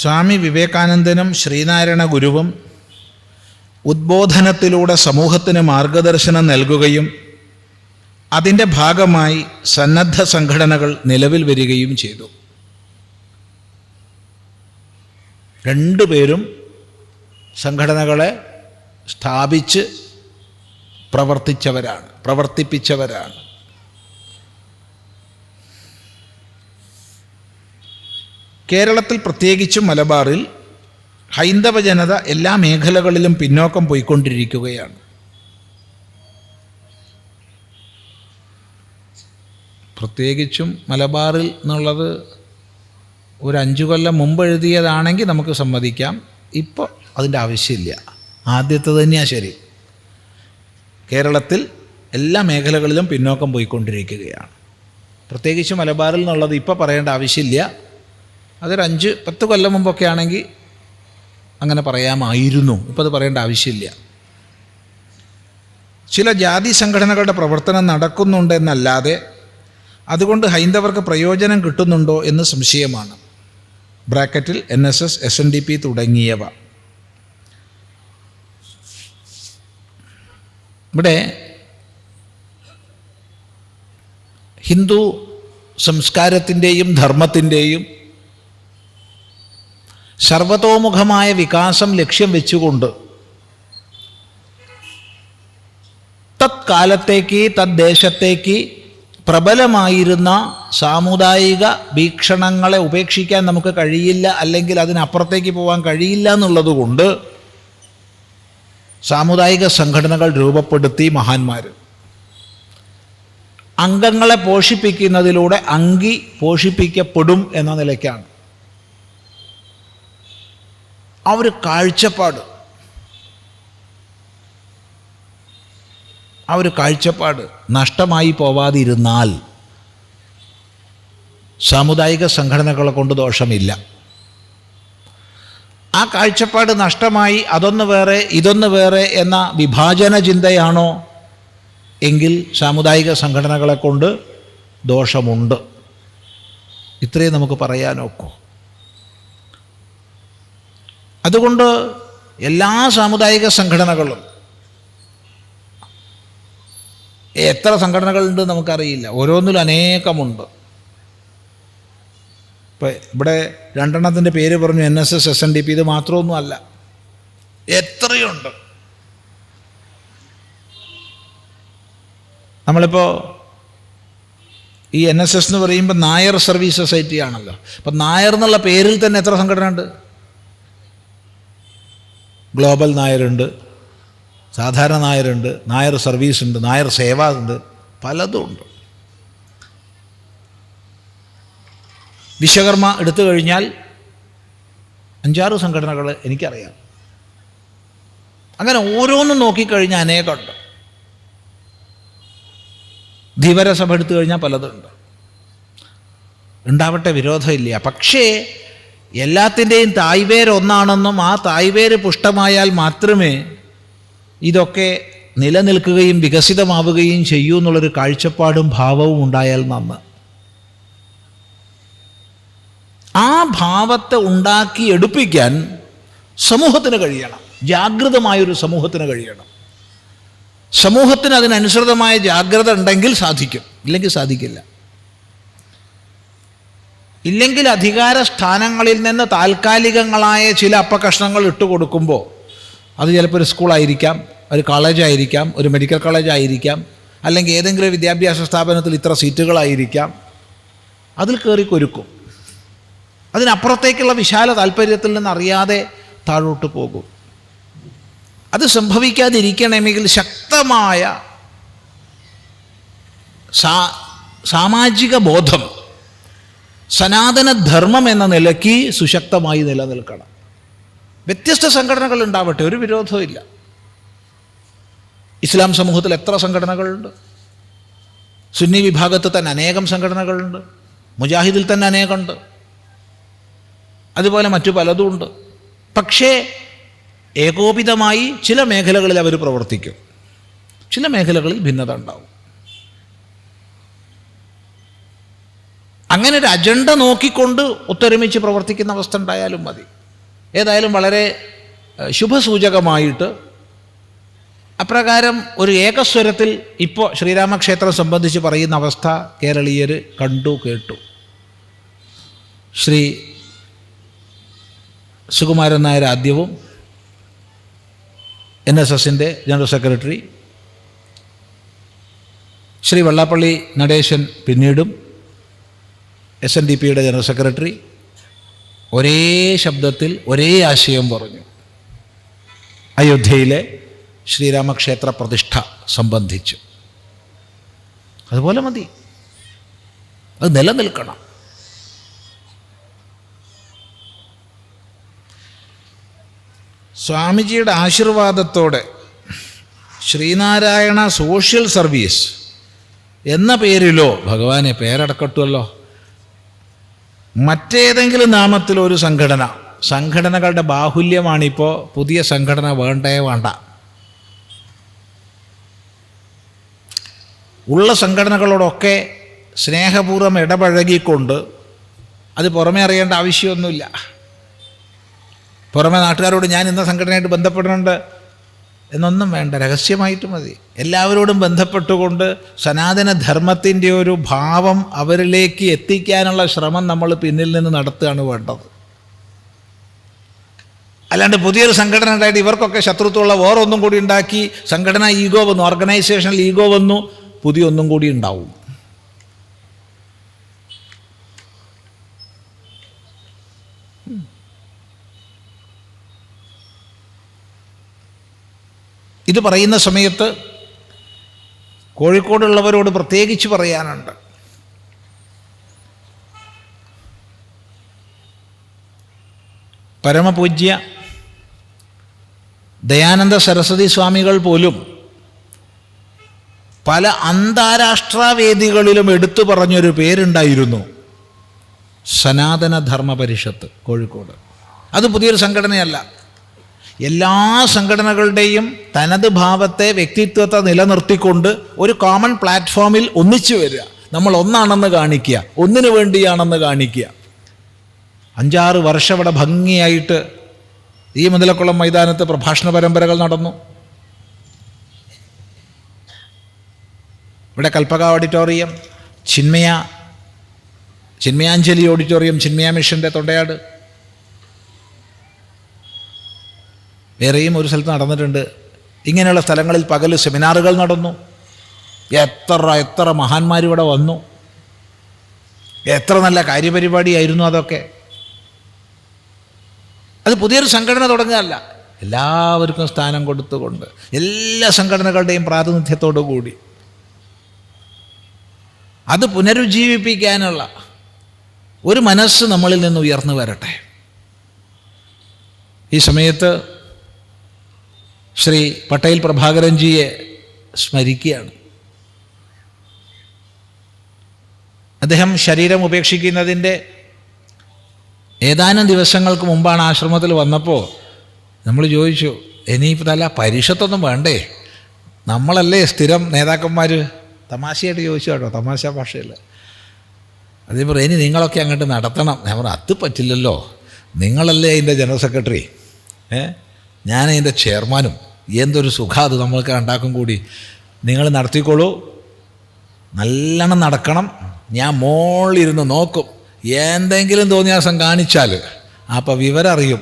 സ്വാമി വിവേകാനന്ദനും ശ്രീനാരായണ ഗുരുവും ഉദ്ബോധനത്തിലൂടെ സമൂഹത്തിന് മാർഗദർശനം നൽകുകയും അതിന്റെ ഭാഗമായി സന്നദ്ധ സംഘടനകൾ നിലവിൽ വരികയും ചെയ്തു. രണ്ടുപേരും സംഘടനകളെ സ്ഥാപിച്ച് പ്രവർത്തിച്ചവരാണ് പ്രവർത്തിപ്പിച്ചവരാണ്. കേരളത്തിൽ പ്രത്യേകിച്ചും മലബാറിൽ ഹൈന്ദവ ജനത എല്ലാ മേഖലകളിലും പിന്നോക്കം പോയിക്കൊണ്ടിരിക്കുകയാണ്. പ്രത്യേകിച്ചും മലബാറിൽ എന്നുള്ളത് ഒരു അഞ്ചു കൊല്ലം മുമ്പ് എഴുതിയതാണെങ്കിൽ നമുക്ക് സമ്മതിക്കാം. ഇപ്പോൾ അതിന്റെ ആവശ്യമില്ല. ആദ്യത്തെ തന്നെയാണ് ശരി. കേരളത്തിൽ എല്ലാ മേഖലകളിലും പിന്നോക്കം പോയിക്കൊണ്ടിരിക്കുകയാണ്. പ്രത്യേകിച്ച് മലബാറിൽ എന്നുള്ളത് ഇപ്പോൾ പറയേണ്ട ആവശ്യമില്ല. അതൊരു അഞ്ച് പത്ത് കൊല്ലം മുമ്പൊക്കെ ആണെങ്കിൽ അങ്ങനെ പറയാമായിരുന്നു. ഇപ്പോൾ അത് പറയേണ്ട ആവശ്യമില്ല. ചില ജാതി സംഘടനകളുടെ പ്രവർത്തനം നടക്കുന്നുണ്ടെന്നല്ലാതെ അതുകൊണ്ട് ഹൈന്ദവർക്ക് പ്രയോജനം കിട്ടുന്നുണ്ടോ എന്ന് സംശയമാണ്. ബ്രാക്കറ്റിൽ N S S S N D P തുടങ്ങിയവ. ഇവിടെ ഹിന്ദു സംസ്കാരത്തിന്റെയും ധർമ്മത്തിന്റെയും സർവതോമുഖമായ വികാസം ലക്ഷ്യം വെച്ചുകൊണ്ട് തത്കാലത്തേക്ക് തദ്ദേശത്തേക്ക് പ്രബലമായിരുന്ന സാമുദായിക വീക്ഷണങ്ങളെ ഉപേക്ഷിക്കാൻ നമുക്ക് കഴിയില്ല അല്ലെങ്കിൽ അതിനപ്പുറത്തേക്ക് പോകാൻ കഴിയില്ല എന്നുള്ളതുകൊണ്ട് സാമുദായിക സംഘടനകൾ രൂപപ്പെടുത്തി മഹാന്മാർ. അംഗങ്ങളെ പോഷിപ്പിക്കുന്നതിലൂടെ അങ്കി പോഷിപ്പിക്കപ്പെടും എന്ന നിലയ്ക്കാണ്. ആ ഒരു കാഴ്ചപ്പാട്. ആ ഒരു കാഴ്ചപ്പാട് നഷ്ടമായി പോവാതിരുന്നാൽ സാമുദായിക സംഘടനകളെ കൊണ്ട് ദോഷമില്ല. ആ കാഴ്ചപ്പാട് നഷ്ടമായി അതൊന്ന് വേറെ ഇതൊന്ന് വേറെ എന്ന വിഭാജന ചിന്തയാണോ എങ്കിൽ സാമുദായിക സംഘടനകളെ കൊണ്ട് ദോഷമുണ്ട്. ഇത്രയും നമുക്ക് പറയാനൊക്കൂ അതുകൊണ്ട് എല്ലാ സാമുദായിക സംഘടനകളും എത്ര സംഘടനകളുണ്ട് നമുക്കറിയില്ല. ഓരോന്നിലും അനേകമുണ്ട്. ഇപ്പം ഇവിടെ രണ്ടെണ്ണത്തിന്റെ പേര് പറഞ്ഞു N S S S N D P ഇത് മാത്രമൊന്നും അല്ല എത്രയുണ്ട്? നമ്മളിപ്പോൾ ഈ എൻ എസ് എസ് എന്ന് പറയുമ്പോൾ നായർ സർവീസ് സൊസൈറ്റി ആണല്ലോ അപ്പം നായർ എന്നുള്ള പേരിൽ തന്നെ എത്ര സംഘടന ഉണ്ട് ഗ്ലോബൽ നായരുണ്ട് സാധാരണ നായരുണ്ട് നായർ സർവീസ് ഉണ്ട് നായർ സേവ ഉണ്ട് പലതും ഉണ്ട്. വിശ്വകർമ്മ എടുത്തു കഴിഞ്ഞാൽ അഞ്ചാറ് സംഘടനകൾ എനിക്കറിയാം. അങ്ങനെ ഓരോന്നും നോക്കിക്കഴിഞ്ഞാൽ അനേകമുണ്ട്. ധീവരസഭ എടുത്തു കഴിഞ്ഞാൽ പലതുണ്ട്. ഉണ്ടാവട്ടെ വിരോധമില്ല. പക്ഷേ എല്ലാത്തിന്റെയും തായ്വേര് ഒന്നാണെന്നും ആ തായ്വേര് പുഷ്ടമായാൽ മാത്രമേ ഇതൊക്കെ നിലനിൽക്കുകയും വികസിതമാവുകയും ചെയ്യൂ എന്നുള്ളൊരു കാഴ്ചപ്പാടും ഭാവവും ഉണ്ടായാൽ നന്ന്. ആ ഭാവത്തെ ഉണ്ടാക്കി എടുപ്പിക്കാൻ സമൂഹത്തിന് കഴിയണം. ജാഗ്രതമായൊരു സമൂഹത്തിന് കഴിയണം. സമൂഹത്തിന് അതിനനുസൃതമായ ജാഗ്രത ഉണ്ടെങ്കിൽ സാധിക്കും. ഇല്ലെങ്കിൽ സാധിക്കില്ല. ഇല്ലെങ്കിൽ അധികാര സ്ഥാനങ്ങളിൽ നിന്ന് താൽക്കാലികങ്ങളായ ചില അപ്പകഷ്ണങ്ങൾ ഇട്ടുകൊടുക്കുമ്പോൾ അത് ചിലപ്പോൾ ഒരു സ്കൂളായിരിക്കാം ഒരു കോളേജായിരിക്കാം ഒരു മെഡിക്കൽ കോളേജായിരിക്കാം അല്ലെങ്കിൽ ഏതെങ്കിലും വിദ്യാഭ്യാസ സ്ഥാപനത്തിൽ ഇത്ര സീറ്റുകളായിരിക്കാം. അതിൽ കയറി കൊരുക്കും. അതിനപ്പുറത്തേക്കുള്ള വിശാല താല്പര്യത്തിൽ നിന്ന് അറിയാതെ താഴോട്ട് പോകും. അത് സംഭവിക്കാതിരിക്കണമെങ്കിൽ ശക്തമായ സാ സാമാജിക ബോധം സനാതന ധർമ്മം എന്ന നിലയ്ക്ക് സുശക്തമായി നിലനിൽക്കണം. വ്യത്യസ്ത സംഘടനകൾ ഉണ്ടാവട്ടെ ഒരു വിരോധവും ഇല്ല. ഇസ്ലാം സമൂഹത്തിൽ എത്ര സംഘടനകളുണ്ട്? സുന്നി വിഭാഗത്തിൽ തന്നെ അനേകം സംഘടനകളുണ്ട്. മുജാഹിദിൽ തന്നെ അനേകമുണ്ട്. അതുപോലെ മറ്റു പലതും ഉണ്ട്. പക്ഷേ ഏകോപിതമായി ചില മേഖലകളിൽ അവർ പ്രവർത്തിക്കും. ചില മേഖലകളിൽ ഭിന്നത ഉണ്ടാവും. അങ്ങനെ ഒരു അജണ്ട നോക്കിക്കൊണ്ട് ഒത്തൊരുമിച്ച് പ്രവർത്തിക്കുന്ന അവസ്ഥ ഉണ്ടായാലും മതി. ഏതായാലും വളരെ ശുഭസൂചകമായിട്ട് അപ്രകാരം ഒരു ഏകസ്വരത്തിൽ ഇപ്പോൾ ശ്രീരാമക്ഷേത്രം സംബന്ധിച്ച് പറയുന്ന അവസ്ഥ കേരളീയർ കണ്ടു കേട്ടു. ശ്രീ സുകുമാരൻ നായർ ആദ്യവും എൻ എസ് എസിന്റെ ജനറൽ സെക്രട്ടറി ശ്രീ വെള്ളാപ്പള്ളി നടേശൻ പിന്നീടും എസ് എൻ ഡി പിയുടെ ജനറൽ സെക്രട്ടറി ഒരേ ശബ്ദത്തിൽ ഒരേ ആശയം പറഞ്ഞു. അയോധ്യയിലെ ശ്രീരാമക്ഷേത്ര പ്രതിഷ്ഠ സംബന്ധിച്ച്. അതുപോലെ മതി. അത് നിലനിൽക്കണം. സ്വാമിജിയുടെ ആശീർവാദത്തോടെ ശ്രീനാരായണ സോഷ്യൽ സർവീസ് എന്ന പേരിലോ ഭഗവാനെ പേരടക്കട്ടുമല്ലോ മറ്റേതെങ്കിലും നാമത്തിൽ ഒരു സംഘടന സംഘടനകളുടെ ബാഹുല്യമാണിപ്പോൾ പുതിയ സംഘടന വേണ്ടേ വേണ്ട. ഉള്ള സംഘടനകളോടൊക്കെ സ്നേഹപൂർവം ഇടപഴകിക്കൊണ്ട് അത് പുറമേ അറിയേണ്ട ആവശ്യമൊന്നുമില്ല. പുറമെ നാട്ടുകാരോട് ഞാൻ ഇന്ന സംഘടനയായിട്ട് ബന്ധപ്പെടുന്നുണ്ട് എന്നൊന്നും വേണ്ട രഹസ്യമായിട്ട് മതി. എല്ലാവരോടും ബന്ധപ്പെട്ടുകൊണ്ട് സനാതന ധർമ്മത്തിന്റെ ഒരു ഭാവം അവരിലേക്ക് എത്തിക്കാനുള്ള ശ്രമം നമ്മൾ പിന്നിൽ നിന്ന് നടത്തുകയാണ് വേണ്ടത്. അല്ലാണ്ട് പുതിയൊരു സംഘടന ഉണ്ടായിട്ട് ഇവർക്കൊക്കെ ശത്രുത്വമുള്ള വേറൊന്നും കൂടി ഉണ്ടാക്കി സംഘടന ഈഗോ വന്നു ഓർഗനൈസേഷനിൽ ഈഗോ വന്നു പുതിയൊന്നും കൂടി ഉണ്ടാവും. ഇത് പറയുന്ന സമയത്ത് കോഴിക്കോടുള്ളവരോട് പ്രത്യേകിച്ച് പറയാനുണ്ട്. പരമപൂജ്യ ദയാനന്ദ സരസ്വതി സ്വാമികൾ പോലും പല അന്താരാഷ്ട്ര വേദികളിലും എടുത്തു പറഞ്ഞൊരു പേരുണ്ടായിരുന്നു സനാതന ധർമ്മ പരിഷത്ത് കോഴിക്കോട്. അത് പുതിയൊരു സംഘടനയല്ല. എല്ലാ സംഘടനകളുടെയും തനത് ഭാവത്തെ വ്യക്തിത്വത്തെ നിലനിർത്തിക്കൊണ്ട് ഒരു കോമൺ പ്ലാറ്റ്ഫോമിൽ ഒന്നിച്ചു വരിക. നമ്മൾ ഒന്നാണെന്ന് കാണിക്കുക. ഒന്നിനു വേണ്ടിയാണെന്ന് കാണിക്കുക. അഞ്ചാറ് വർഷം ഇവിടെ ഭംഗിയായിട്ട് ഈ മുതലക്കുളം മൈതാനത്ത് പ്രഭാഷണ പരമ്പരകൾ നടന്നു. ഇവിടെ കൽപ്പക ഓഡിറ്റോറിയം ചിന്മയ ചിന്മയാഞ്ജലി ഓഡിറ്റോറിയം ചിന്മയ മിഷന്റെ തൊണ്ടയാട്. വേറെയും ഒരു സ്ഥലത്ത് നടന്നിട്ടുണ്ട്. ഇങ്ങനെയുള്ള സ്ഥലങ്ങളിൽ പകൽ സെമിനാറുകൾ നടന്നു. എത്ര എത്ര മഹാന്മാർ ഇവിടെ വന്നു. എത്ര നല്ല കാര്യപരിപാടിയായിരുന്നു അതൊക്കെ. അത് പുതിയൊരു സംഘടന തുടങ്ങുകയല്ല. എല്ലാവർക്കും സ്ഥാനം കൊടുത്തുകൊണ്ട് എല്ലാ സംഘടനകളുടെയും പ്രാതിനിധ്യത്തോടു കൂടി. അത് പുനരുജ്ജീവിപ്പിക്കാനുള്ള ഒരു മനസ്സ് നമ്മളിൽ നിന്ന് ഉയർന്നു വരട്ടെ. ഈ സമയത്ത് ശ്രീ പട്ടേൽ പ്രഭാകരൻജിയെ സ്മരിക്കുകയാണ്. അദ്ദേഹം ശരീരം ഉപേക്ഷിക്കുന്നതിന്റെ ഏതാനും ദിവസങ്ങൾക്ക് മുമ്പാണ് ആശ്രമത്തിൽ വന്നപ്പോൾ നമ്മൾ ചോദിച്ചു ഇനിയിപ്പോൾ നല്ല പരിഷത്തൊന്നും വേണ്ടേ? നമ്മളല്ലേ സ്ഥിരം നേതാക്കന്മാർ തമാശയായിട്ട് ചോദിച്ചു കേട്ടോ തമാശ ഭാഷയിൽ അതേ പറയും ഇനി നിങ്ങളൊക്കെ അങ്ങോട്ട് നടത്തണം. ഞാൻ പറഞ്ഞു അത് പറ്റില്ലല്ലോ. നിങ്ങളല്ലേ അതിന്റെ ജനറൽ സെക്രട്ടറി? ഏ? ഞാൻ അതിന്റെ ചെയർമാനും. എന്തൊരു സുഖം അത് നമ്മൾക്ക് ഉണ്ടാക്കും കൂടി. നിങ്ങൾ നടത്തിക്കോളൂ. നല്ലോണം നടക്കണം. ഞാൻ മോളിരുന്ന് നോക്കും. എന്തെങ്കിലും തോന്നിയാസം കാണിച്ചാൽ അപ്പം വിവരറിയും.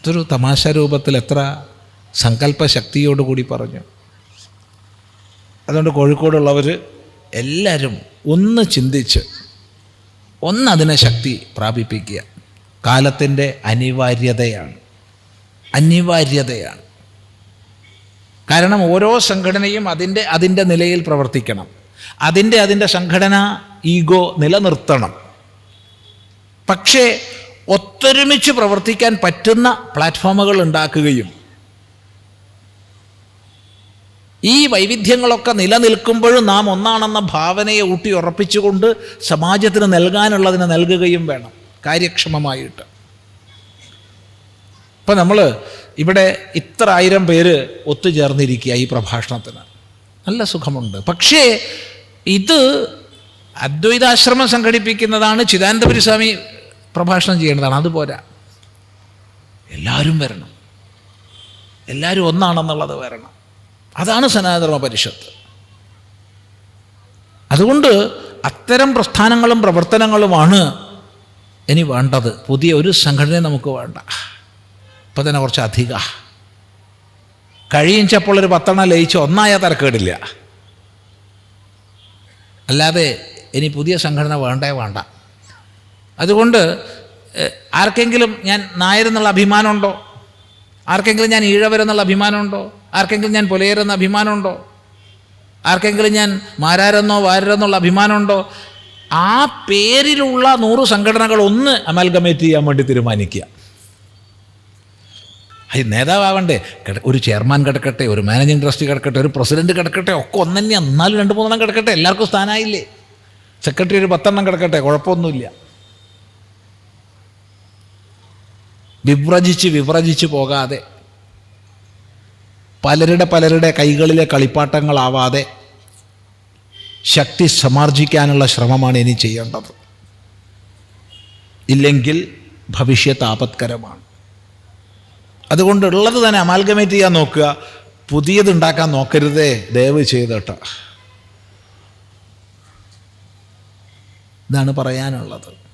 ഇതൊരു തമാശ രൂപത്തിൽ എത്ര സങ്കല്പശക്തിയോടുകൂടി പറഞ്ഞു. അതുകൊണ്ട് കോഴിക്കോടുള്ളവർ എല്ലാവരും ഒന്ന് ചിന്തിച്ച് ഒന്നതിനെ ശക്തി പ്രാപിപ്പിക്കുക. കാലത്തിന്റെ അനിവാര്യതയാണ്. അനിവാര്യതയാണ്. കാരണം ഓരോ സംഘടനയും അതിന്റെ അതിന്റെ നിലയിൽ പ്രവർത്തിക്കണം. അതിന്റെ അതിന്റെ സംഘടന ഈഗോ നിലനിർത്തണം. പക്ഷേ ഒത്തൊരുമിച്ച് പ്രവർത്തിക്കാൻ പറ്റുന്ന പ്ലാറ്റ്ഫോമുകൾ ഉണ്ടാക്കുകയും ഈ വൈവിധ്യങ്ങളൊക്കെ നിലനിൽക്കുമ്പോഴും നാം ഒന്നാണെന്ന ഭാവനയെ ഊട്ടി ഉറപ്പിച്ചുകൊണ്ട് സമാജത്തിന് നൽകാനുള്ളതിന് നൽകുകയും വേണം. കാര്യക്ഷമമായിട്ട്. ഇപ്പം നമ്മൾ ഇവിടെ ഇത്ര ആയിരം പേര് ഒത്തുചേർന്നിരിക്കുക ഈ പ്രഭാഷണത്തിന്. നല്ല സുഖമുണ്ട്. പക്ഷേ ഇത് അദ്വൈതാശ്രമം സംഘടിപ്പിക്കുന്നതാണ് ചിദാനന്ദപുരി സ്വാമി പ്രഭാഷണം ചെയ്യേണ്ടതാണ് അതുപോരാ എല്ലാവരും വരണം. എല്ലാവരും ഒന്നാണെന്നുള്ളത് വരണം. അതാണ് സനാതന പരിഷത്ത്. അതുകൊണ്ട് അത്തരം പ്രസ്ഥാനങ്ങളും പ്രവർത്തനങ്ങളുമാണ് ഇനി വേണ്ടത് പുതിയ ഒരു സംഘടനയും നമുക്ക് വേണ്ട. ഇപ്പം തന്നെ കുറച്ച് അധിക. കഴിയിച്ചപ്പോൾ ഒരു പത്തെണ്ണം ലയിച്ച് ഒന്നായ തരക്കേടില്ല. അല്ലാതെ ഇനി പുതിയ സംഘടന വേണ്ടേ വേണ്ട. അതുകൊണ്ട് ആർക്കെങ്കിലും ഞാൻ നായരെന്നുള്ള അഭിമാനമുണ്ടോ? ആർക്കെങ്കിലും ഞാൻ ഈഴവരെന്നുള്ള അഭിമാനമുണ്ടോ? ആർക്കെങ്കിലും ഞാൻ പുലയരെന്ന അഭിമാനമുണ്ടോ? ആർക്കെങ്കിലും ഞാൻ മാരാരെന്നോ വാരരെന്നുള്ള അഭിമാനമുണ്ടോ? ആ പേരിലുള്ള നൂറ് സംഘടനകൾ ഒന്ന് അമൽഗമേറ്റ് ചെയ്യാൻ വേണ്ടി തീരുമാനിക്കുക. അത് നേതാവാകണ്ടേ? ഒരു ചെയർമാൻ കിടക്കട്ടെ ഒരു മാനേജിങ് ട്രസ്റ്റി കിടക്കട്ടെ ഒരു പ്രസിഡന്റ് കിടക്കട്ടെ ഒക്കെ ഒന്ന് തന്നെ എന്നാലും രണ്ട് മൂന്നെണ്ണം കിടക്കട്ടെ എല്ലാവർക്കും സ്ഥാനമായില്ലേ സെക്രട്ടറി ഒരു പത്തെണ്ണം കിടക്കട്ടെ കുഴപ്പമൊന്നുമില്ല. വിവ്രജിച്ച് വിവ്രജിച്ച് പോകാതെ പലരുടെ പലരുടെ കൈകളിലെ കളിപ്പാട്ടങ്ങളാവാതെ ശക്തി സമാർജിക്കാനുള്ള ശ്രമമാണ് ഇനി ചെയ്യേണ്ടത്. ഇല്ലെങ്കിൽ ഭവിഷ്യത്ത് ആപത്കരമാണ്. അതുകൊണ്ട് ഉള്ളത് തന്നെ അമാൽഗമേറ്റ് ചെയ്യാൻ നോക്കുക. പുതിയതുണ്ടാക്കാൻ നോക്കരുതേ. ദയവ് ചെയ്തിട്ട് ഇതാണ് പറയാനുള്ളത്.